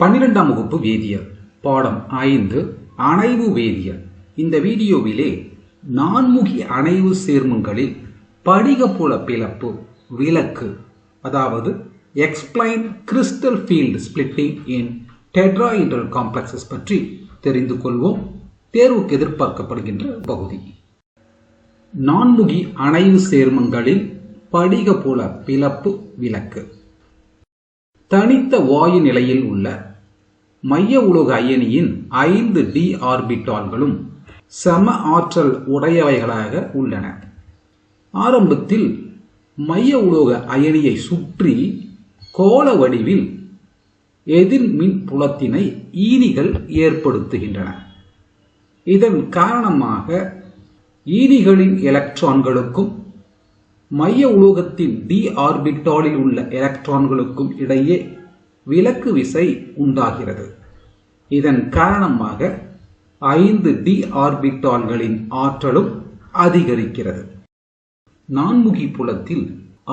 பன்னிரெண்டாம் வகுப்பு வேதியியல் பாடம் ஐந்து அணைவு வேதியியல். இந்த வீடியோவிலே நான்முகி அணைவு சேர்மங்களில் படிகப்புல பிளப்பு விளக்கு அதாவது explain crystal field splitting in tetrahedral complexes பற்றி தெரிந்து கொள்வோம். தேர்வுக்கு எதிர்பார்க்கப்படுகின்ற பகுதி. நான்முகி அணைவு சேர்மங்களில் படிகப்புல பிளப்பு விளக்கு. தனித்த வாயு நிலையில் உள்ள மைய உலோக அயனியின் ஐந்து டி ஆர்பிட்டால்களும் சம ஆற்றல் உடையவைகளாக உள்ளன. ஆரம்பத்தில் மைய உலோக அயனியை சுற்றி கோள வடிவில் எதிர்மின் புலத்தினை ஈனிகள் ஏற்படுத்துகின்றன. இதன் காரணமாக ஈனிகளின் எலக்ட்ரான்களுக்கும் மைய உலோகத்தின் டி ஆர்பிட்டாலில் உள்ள எலக்ட்ரான்களுக்கும் இடையே விலக்கு விசை உண்டாகிறது. இதன் காரணமாக ஐந்து டி ஆர்பிட்டால்களின் ஆற்றலும் அதிகரிக்கிறது. நான்முகி புலத்தில்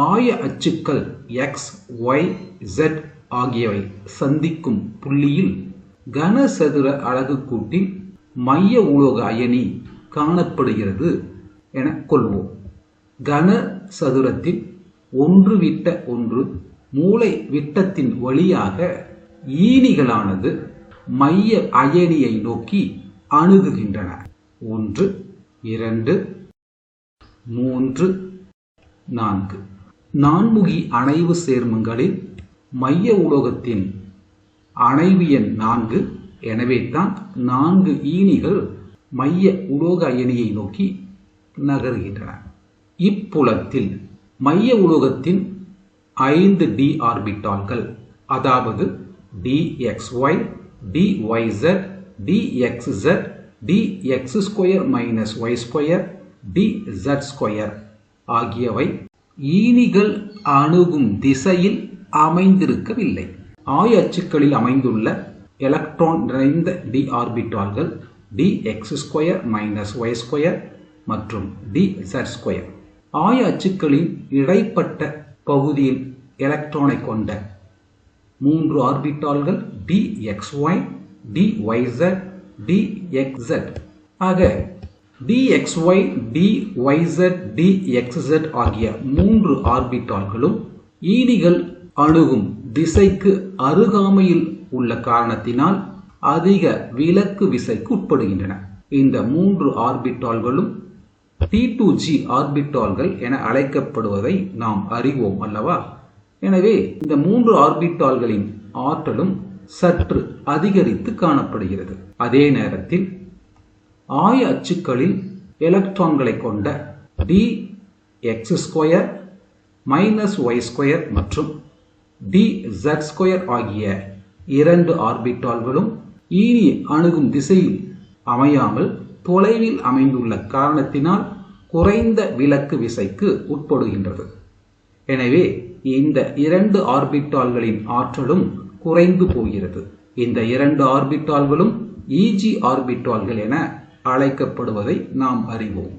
ஆய அச்சுக்கள் எக்ஸ் ஒய் ஜெட் ஆகியவை சந்திக்கும் புள்ளியில் கனசதுர அழகு கூட்டில் மைய உலோக அயனி காணப்படுகிறது என கொள்வோம். கன சதுரத்தில் ஒன்று விட்ட ஒன்று மூளை விட்டத்தின் வழியாக ஈனிகளானது மைய அயனியை நோக்கி அணுகுகின்றன. ஒன்று இரண்டு மூன்று நான்கு. நான்முகி அணைவு சேர்மங்களில் மைய உலோகத்தின் அணைவு எண் நான்கு. எனவே தான் நான்கு ஈனிகள் மைய உலோக அயனியை நோக்கி நகர்கின்றன. இப்புலத்தில் மைய உலோகத்தின் ஐந்து டி ஆர்பிட்டால்கள். அதாவது dxy dyz dxz dx square minus Y square dz square ஆகியவை ஈனிகள் அணுகும் திசையில் அமைந்திருக்கவில்லை. ஆய அச்சுக்களில் அமைந்துள்ள எலக்ட்ரான் நிறைந்த டி ஆர்பிட்டால்கள் dx square minus Y square மற்றும் டிசட் ஸ்கொயர் ஆய அச்சுக்களின் இடைப்பட்ட பகுதியில் எலக்ட்ரானை கொண்ட மூன்று ஆர்பிட்டால்கள் டிஎக்ஸ்ஒய் dyz dxz. ஆக dxy dyz dxz ஆகிய மூன்று ஆர்பிட்டால்களும் ஈடிகள் அணுகும் திசைக்கு அருகாமையில் உள்ள காரணத்தினால் அதிக விலக்கு விசைக்கு உட்படுகின்றன. இந்த மூன்று ஆர்பிட்டால்களும் டி ஆர்பிட்டால்கள் என அழைக்கப்படுவதை நாம் அறிவோம் அல்லவா? எனவே இந்த மூன்று ஆர்பிட்டால்களின் ஆற்றலும் சற்று அதிகரித்து காணப்படுகிறது. அதே நேரத்தில் ஆய அச்சுக்களில் எலக்ட்ரான்களை கொண்ட D X square minus Y square மற்றும் டி ஜெட் ஸ்கொயர் ஆகிய இரண்டு ஆர்பிட்டால்களும் ஈனி அணுகும் திசையில் அமையாமல் தொலைவில் அமைந்துள்ள காரணத்தினால் குறைந்த விலக்கு விசைக்கு உட்படுகின்றது. எனவே இந்த இரண்டு ஆர்பிட்டால்களின் ஆற்றலும் குறைந்து போகிறது. இந்த இரண்டு ஆர்பிட்டால்களும் இஜி ஆர்பிட்டால்கள் என அழைக்கப்படுவதை நாம் அறிவோம்.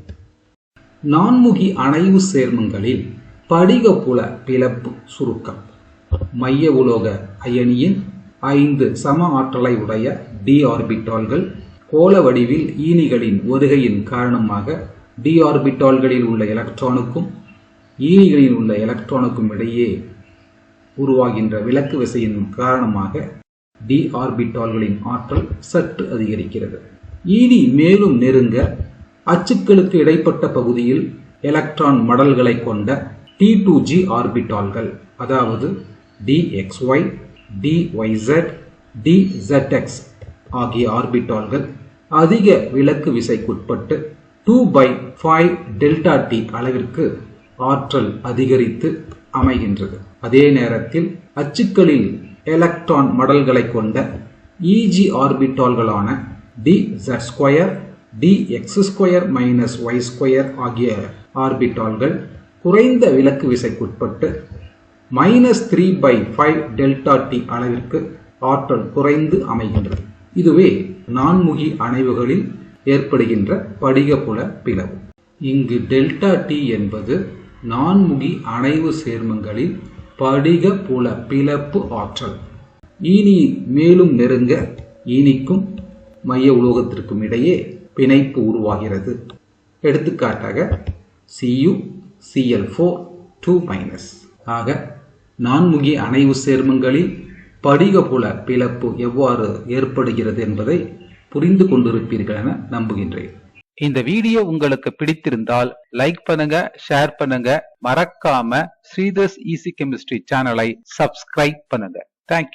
நான்முகி அணைவு சேர்மங்களில் படிகப்புல பிளப்பு சுருக்கம். மைய உலோக அயனியின் ஐந்து சம ஆற்றலை உடைய டி ஆர்பிட்டால்கள் கோல வடிவில் ஈனிகளின் ஒதுகையின் காரணமாக டி ஆர்பிட்டால்களில் உள்ள எலக்ட்ரானுக்கும் ஈனிகளில் உள்ள எலக்ட்ரானுக்கும் இடையே உருவாகின்ற விலக்கு விசையின் காரணமாக டி ஆர்பிட்டால்களின் ஆற்றல் சற்று அதிகரிக்கிறது. ஈனி மேலும் நெருங்க அச்சுக்களுக்கு இடைப்பட்ட பகுதியில் எலக்ட்ரான் மடல்களை கொண்ட டி டூ ஜி ஆர்பிட்டால்கள் அதாவது dxy dyz எக்ஸ் ஆகிய ஆர்பிட்டால்கள் அதிக விலக்கு விசைக்குட்பட்டு two by five delta T அளவிற்கு ஆற்றல் அதிகரித்து அமைகின்றது. அதே நேரத்தில் அச்சுக்களில் எலக்ட்ரான் மடல்களை கொண்ட e g ஆர்பிட்டால்களான d z square d x square minus y square ஆகிய ஆர்பிட்டால்கள் குறைந்த விலக்கு விசைக்குட்பட்டு minus three by five delta t அளவிற்கு ஆற்றல் குறைந்து அமைகின்றது. இதுவே நான்முகி அணைவுகளில் ஏற்படுகின்ற படிகப்புல பிளவு. இங்கு டெல்டா டி என்பது நான்முகி அணைவு சேர்மங்களில் படிக புல பிளப்பு ஆற்றல். ஈனி மேலும் நெருங்க ஈனிக்கும் மைய உலோகத்திற்கும் இடையே பிணைப்பு உருவாகிறது. எடுத்துக்காட்டாக CU CL four two minus ஆக நான்முகி அணைவு சேர்மங்களில் படிகபுல பிளப்பு எவ்வாறு ஏற்படுகிறது என்பதை புரிந்து கொண்டிருப்பீர்கள் என நம்புகின்றேன். இந்த வீடியோ உங்களுக்கு பிடித்திருந்தால் லைக் பண்ணுங்க ஷேர் பண்ணுங்க. மறக்காம ஸ்ரீதர்ஸ் ஈசி கெமிஸ்ட்ரி சேனலை சப்ஸ்கிரைப் பண்ணுங்க. Thank you